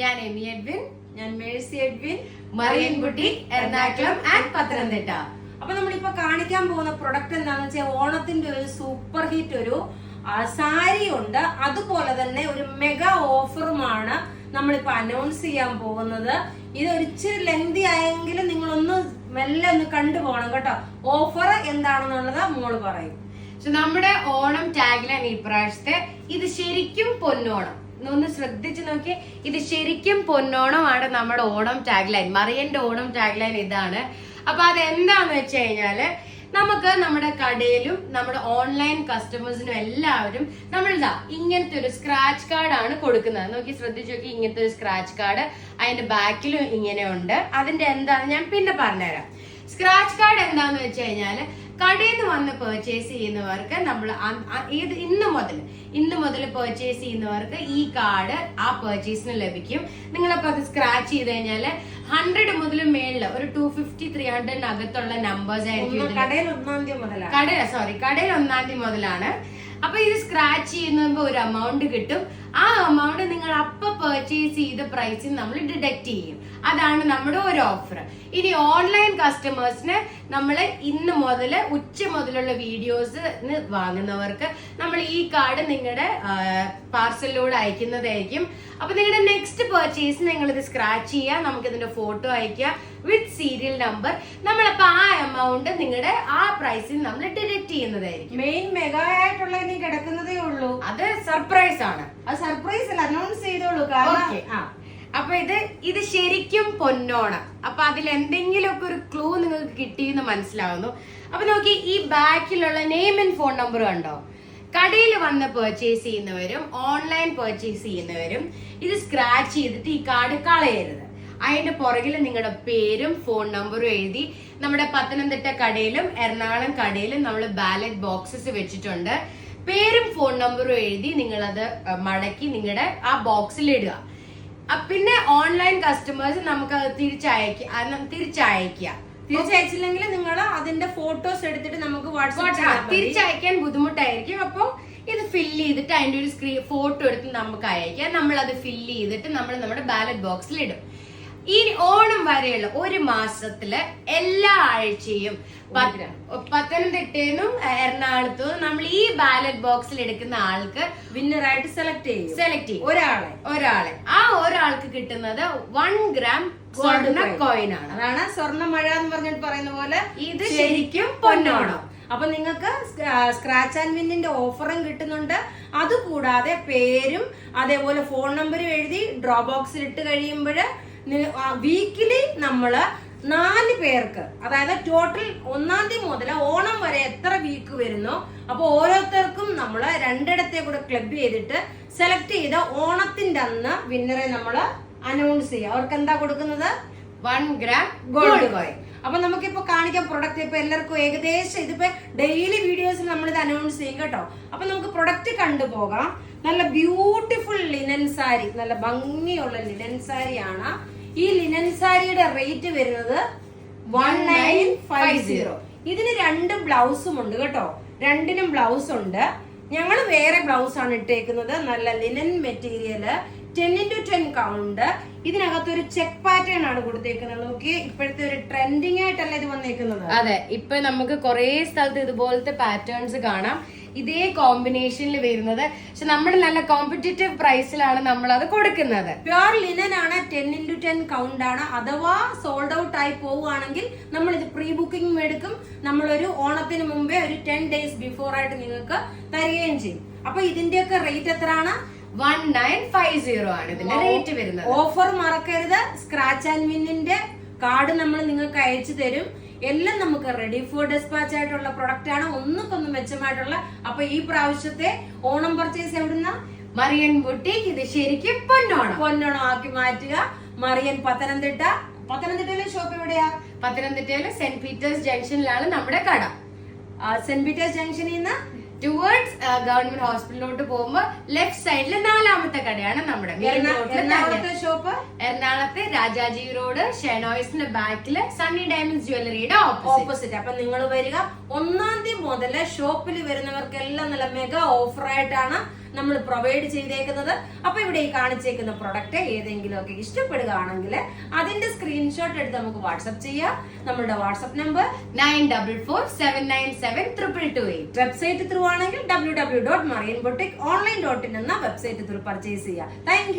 ഞാൻ Amy Edwin ഞാൻ Mercy Edwin Mariankutty Ernakulam and Pathanamthitta. അപ്പൊ നമ്മളിപ്പോ കാണിക്കാൻ പോകുന്ന പ്രൊഡക്റ്റ് എന്താണെന്ന് വെച്ചാൽ ഓണത്തിന്റെ ഒരു സൂപ്പർ ഹിറ്റ് ഒരു സാരി ഉണ്ട്. അതുപോലെ തന്നെ ഒരു മെഗാ ഓഫറുമാണ് നമ്മളിപ്പോ അനൗൺസ് ചെയ്യാൻ പോകുന്നത്. ഇത് ഒരിച്ചിരി ലെങ്തി ആയെങ്കിലും നിങ്ങളൊന്ന് മെല്ലെ ഒന്ന് കണ്ടുപോകണം കേട്ടോ. ഓഫർ എന്താണെന്നുള്ളത് മോൾ പറയും. നമ്മുടെ ഓണം ടാഗ്ലൈൻ ഈ പ്രാവശ്യത്തെ ഇത് ശരിക്കും പൊന്നോണം. ഒന്ന് ശ്രദ്ധിച്ചു നോക്കി ഇത് ശരിക്കും പൊന്നോണമാണ് നമ്മുടെ ഓണം ടാഗ്ലൈൻ മറിയന്റെ ഓണം ടാഗ്ലൈൻ ഇതാണ്. അപ്പൊ അത് എന്താന്ന് വെച്ച് കഴിഞ്ഞാൽ നമുക്ക് നമ്മുടെ കടയിലും നമ്മുടെ ഓൺലൈൻ കസ്റ്റമേഴ്സിനും എല്ലാവരും നമ്മൾ ഇതാ ഇങ്ങനത്തെ ഒരു സ്ക്രാച്ച് കാർഡ് ആണ് കൊടുക്കുന്നത്. നോക്കി ശ്രദ്ധിച്ചു നോക്കി ഇങ്ങനത്തെ ഒരു സ്ക്രാച്ച് കാർഡ് അതിന്റെ ബാക്കിലും ഇങ്ങനെ ഉണ്ട്. അതിന്റെ എന്താന്ന് ഞാൻ പിന്നെ പറഞ്ഞുതരാം. സ്ക്രാച്ച് കാർഡ് എന്താന്ന് വെച്ച് കഴിഞ്ഞാൽ കടയിൽ നിന്ന് വന്ന് പർച്ചേസ് ചെയ്യുന്നവർക്ക് നമ്മൾ ഇത് ഇന്ന് മുതൽ ഇന്ന് മുതൽ പർച്ചേസ് ചെയ്യുന്നവർക്ക് ഈ കാർഡ് ആ പർച്ചേസിന് ലഭിക്കും. നിങ്ങളപ്പോ അത് സ്ക്രാച്ച് ചെയ്ത് കഴിഞ്ഞാൽ ഹൺഡ്രഡ് മുതൽ മേളിൽ ഒരു ടു ഫിഫ്റ്റി ത്രീ ഹൺഡ്രഡിനകത്തുള്ള നമ്പേഴ്സ് ആയിരിക്കും കടയിൽ ഒന്നാം തീയതി മുതലാണ് കട സോറി കടയിൽ ഒന്നാം തീയതി മുതലാണ്. അപ്പൊ ഇത് സ്ക്രാച്ച് ചെയ്യുമ്പോൾ ഒരു എമൗണ്ട് കിട്ടും. ആ എമൗണ്ട് നിങ്ങൾ അപ്പൊ പെർച്ചേസ് ചെയ്ത പ്രൈസിൽ നമ്മൾ ഡിഡക്ട് ചെയ്യും. അതാണ് നമ്മുടെ ഒരു ഓഫർ ഇനി ഓൺലൈൻ കസ്റ്റമേഴ്സിന് നമ്മൾ ഇന്ന് മുതൽ ഉച്ച മുതലുള്ള വീഡിയോസ് വാങ്ങുന്നവർക്ക് നമ്മൾ ഈ കാർഡ് നിങ്ങളുടെ പാർസലിലൂടെ അയക്കുന്നതായിരിക്കും. അപ്പൊ നിങ്ങളുടെ നെക്സ്റ്റ് പെർച്ചേസ് നിങ്ങൾ ഇത് സ്ക്രാച്ച് ചെയ്യുക നമുക്ക് ഇതിന്റെ ഫോട്ടോ അയക്കുക വിത്ത് സീരിയൽ നമ്പർ നമ്മളപ്പോ ആ എമൗണ്ട് നിങ്ങളുടെ ആ പ്രൈസിൽ നമ്മൾ ഡിഡക്ട് ചെയ്യുന്നതായിരിക്കും. മെയിൻ മെഗാ ആയിട്ടുള്ള കിടക്കുന്നതേ ഉള്ളൂ. അത് സർപ്രൈസ് ആണ്. അത് സർപ്രൈസ് അല്ല അനൗൺസ് ചെയ്തോളൂ. കാരണം. അപ്പൊ ഇത് ഇത് ശരിക്കും പൊന്നോണം. അപ്പൊ അതിൽ എന്തെങ്കിലുമൊക്കെ ഒരു ക്ലൂ നിങ്ങൾക്ക് കിട്ടിയെന്ന് മനസ്സിലാവുന്നു. അപ്പൊ നോക്കി ഈ ബാക്കിലുള്ള നെയിം ആൻഡ് ഫോൺ നമ്പർ കണ്ടോ? കടയിൽ വന്ന് പർച്ചേസ് ചെയ്യുന്നവരും ഓൺലൈൻ പർച്ചേസ് ചെയ്യുന്നവരും ഇത് സ്ക്രാച്ച് ചെയ്തിട്ട് ഈ കാർഡ് കളയരുത്. അതിന്റെ പുറകിൽ നിങ്ങളുടെ പേരും ഫോൺ നമ്പറും എഴുതി നമ്മുടെ പത്തനംതിട്ട കടയിലും എറണാകുളം കടയിലും നമ്മൾ ബാലറ്റ് ബോക്സസ് വെച്ചിട്ടുണ്ട്. പേരും ഫോൺ നമ്പറും എഴുതി നിങ്ങൾ അത് മടക്കി നിങ്ങളുടെ ആ ബോക്സിൽ ഇടുക. പിന്നെ ഓൺലൈൻ കസ്റ്റമേഴ്സ് നമുക്ക് അത് തിരിച്ചയക്കുക. തിരിച്ചയക്കുക തിരിച്ചയച്ചില്ലെങ്കിൽ നിങ്ങൾ അതിന്റെ ഫോട്ടോസ് എടുത്തിട്ട് നമുക്ക് വാട്സ്ആപ്പ് വാട്സാപ്പ് തിരിച്ചയക്കാൻ ബുദ്ധിമുട്ടായിരിക്കും. അപ്പോൾ ഇത് ഫില്ല് ചെയ്തിട്ട് അതിന്റെ ഒരു സ്ക്രീൻ ഫോട്ടോ എടുത്ത് നമുക്ക് അയക്കാം നമ്മൾ അത് ഫില്ല് ചെയ്തിട്ട് നമ്മൾ നമ്മുടെ ബാലറ്റ് ബോക്സിൽ ഇടും. ഈ ഓണം വരെയുള്ള ഒരു മാസത്തിൽ എല്ലാ ആഴ്ചയും പത്ത് പത്തനംതിട്ടയിലും എറണാകുളത്തും നമ്മൾ ഈ ബാലറ്റ് ബോക്സിൽ എടുക്കുന്ന ആൾക്ക് വിന്നറായിട്ട് സെലക്ട് ചെയ്യും. സെലക്ട് ചെയ്യും. ഒരാളെ. ഒരാളെ. ആ ഒരാൾക്ക് കിട്ടുന്നത് വൺ ഗ്രാം സ്വർണ കോയിൻ ആണ്. അതാണ് സ്വർണ മഴ എന്ന് പറഞ്ഞിട്ട് പറയുന്ന പോലെ ഇത് ശരിക്കും പൊന്നോണം. അപ്പൊ നിങ്ങൾക്ക് സ്ക്രാച്ച് ആൻഡ് വിന്നിന്റെ ഓഫറും കിട്ടുന്നുണ്ട്. അതുകൂടാതെ പേരും അതേപോലെ ഫോൺ നമ്പറും എഴുതി ഡ്രോ ബോക്സിൽ ഇട്ട് കഴിയുമ്പോൾ വീക്കിലി നമ്മൾ നാല് പേർക്ക് അതായത് ടോട്ടൽ ഒന്നാം തീയതി മുതൽ ഓണം വരെ എത്ര വീക്ക് വരുന്നു അപ്പൊ ഓരോരുത്തർക്കും നമ്മൾ രണ്ടിടത്തെ കൂടെ ക്ലബ് ചെയ്തിട്ട് സെലക്ട് ചെയ്ത ഓണത്തിന്റെ അന്ന് വിന്നറെ നമ്മൾ അനൗൺസ് ചെയ്യുക അവർക്ക് എന്താ കൊടുക്കുന്നത്? വൺ ഗ്രാം ഗോൾഡ് കോയിൻ അപ്പൊ നമുക്കിപ്പോ കാണിക്കാം പ്രൊഡക്റ്റ് ഇപ്പൊ എല്ലാവർക്കും ഏകദേശം ഇതിപ്പോ ഡെയിലി വീഡിയോസിൽ നമ്മൾ ഇത് അനൗൺസ് ചെയ്യും കേട്ടോ. അപ്പൊ നമുക്ക് പ്രൊഡക്റ്റ് കണ്ടുപോകാം നല്ല ബ്യൂട്ടിഫുൾ ലിനൻ സാരി നല്ല ഭംഗിയുള്ള ലിനൻ സാരിയാണ് ഈ ലിനൻ സാരിയുടെ റേറ്റ് വരുന്നത് വൺ നയൻ ഫൈവ് സീറോ ഇതിന് രണ്ട് ബ്ലൗസും ഉണ്ട് കേട്ടോ. രണ്ടിനും ബ്ലൗസ് ഉണ്ട്. ഞങ്ങൾ വേറെ ബ്ലൗസ് ആണ് ഇട്ടേക്കുന്നത്. നല്ല linen material ten into ten count ഇതിനകത്ത് ഒരു ചെക്ക് പാറ്റേൺ ആണ് കൊടുത്തേക്കുന്നത്. നോക്കി ഇപ്പോഴത്തെ ഒരു ട്രെൻഡിങ് ആയിട്ടല്ല ഇത് വന്നേക്കുന്നത്. അതെ ഇപ്പൊ നമുക്ക് കുറെ സ്ഥലത്ത് ഇതുപോലത്തെ പാറ്റേൺസ് കാണാം. ഇതേ കോമ്പിനേഷനിൽ വരുന്നത്. പക്ഷെ നമ്മൾ നല്ല കോമ്പറ്റീറ്റീവ് പ്രൈസിലാണ് നമ്മൾ അത് കൊടുക്കുന്നത്. പ്യുർ ലിനൻ ആണ് ടെൻ ഇന്റു ടെൻ കൗണ്ട് ആണ്. അഥവാ സോൾഡ് ഔട്ട് ആയി പോവുകയാണെങ്കിൽ നമ്മൾ ഇത് പ്രീ ബുക്കിംഗ് എടുക്കും. നമ്മളൊരു ഓണത്തിന് മുമ്പേ ഒരു ടെൻ ഡേയ്സ് ബിഫോർ ആയിട്ട് നിങ്ങൾക്ക് തരികയും ചെയ്യും. അപ്പൊ ഇതിന്റെയൊക്കെ റേറ്റ് എത്രയാണ്? വൺ നയൻ ഫൈവ് സീറോ ആണ് ഇതിന്റെ റേറ്റ് വരുന്നത്. ഓഫർ മറക്കരുത്. സ്ക്രാച്ച് ആൻഡ് വിന്നിന്റെ കാർഡ് നമ്മൾ നിങ്ങൾക്ക് അയച്ചു തരും. എല്ലാം നമുക്ക് റെഡി ഫോർ ഡെസ്പാച്ച് ആയിട്ടുള്ള പ്രൊഡക്റ്റ് ആണ്. ഒന്നുകൊന്നും മെച്ചമായിട്ടുള്ള. അപ്പൊ ഈ പ്രാവശ്യത്തെ ഓണം പർച്ചേസ് എവിടുന്ന? മറിയൻ ബുട്ടീക്ക് ഇത് ശരിക്കും പൊന്നോണം. പൊന്നോണം ആക്കി മാറ്റുക. മറിയൻ പത്തനംതിട്ട. പത്തനംതിട്ടയിലെ ഷോപ്പ് എവിടെയാ? പത്തനംതിട്ടയിലെ സെന്റ് പീറ്റേഴ്സ് ജംഗ്ഷനിലാണ് നമ്മുടെ കട. സെന്റ് പീറ്റേഴ്സ് ജംഗ്ഷനിൽ നിന്ന് ടുവേർഡ്സ് ഗവൺമെന്റ് ഹോസ്പിറ്റലിലോട്ട് പോകുമ്പോൾ ലെഫ്റ്റ് സൈഡിലെ നാലാമത്തെ കടയാണ് നമ്മുടെ എറണാകുളത്തെ ഷോപ്പ് എറണാകുളത്തെ രാജാജി റോഡ് ഷെനോയ്സിന്റെ ബാക്കിൽ സണ്ണി ഡയമണ്ട്സ് ജ്വല്ലറിയുടെ ഓപ്പോസിറ്റ് ഓപ്പോസിറ്റ് അപ്പൊ നിങ്ങൾ വരിക. ഒന്നാം തീയതി മുതൽ ഷോപ്പിൽ വരുന്നവർക്കെല്ലാം നല്ല മെഗാ ഓഫർ ആയിട്ടാണ് നമ്മൾ പ്രൊവൈഡ് ചെയ്തേക്കുന്നത്. അപ്പൊ ഇവിടെ ഈ കാണിച്ചേക്കുന്ന പ്രൊഡക്റ്റ് ഏതെങ്കിലും ഒക്കെ ഇഷ്ടപ്പെടുകയാണെങ്കിൽ അതിന്റെ സ്ക്രീൻഷോട്ട് എടുത്ത് നമുക്ക് വാട്സപ്പ് ചെയ്യാം. നമ്മളുടെ WhatsApp number nine double four seven nine seven triple two eight website through ആണെങ്കിൽ W W dot Marian boutique online dot in എന്ന വെബ്സൈറ്റ് ത്രൂ പർച്ചേസ് ചെയ്യാം. താങ്ക്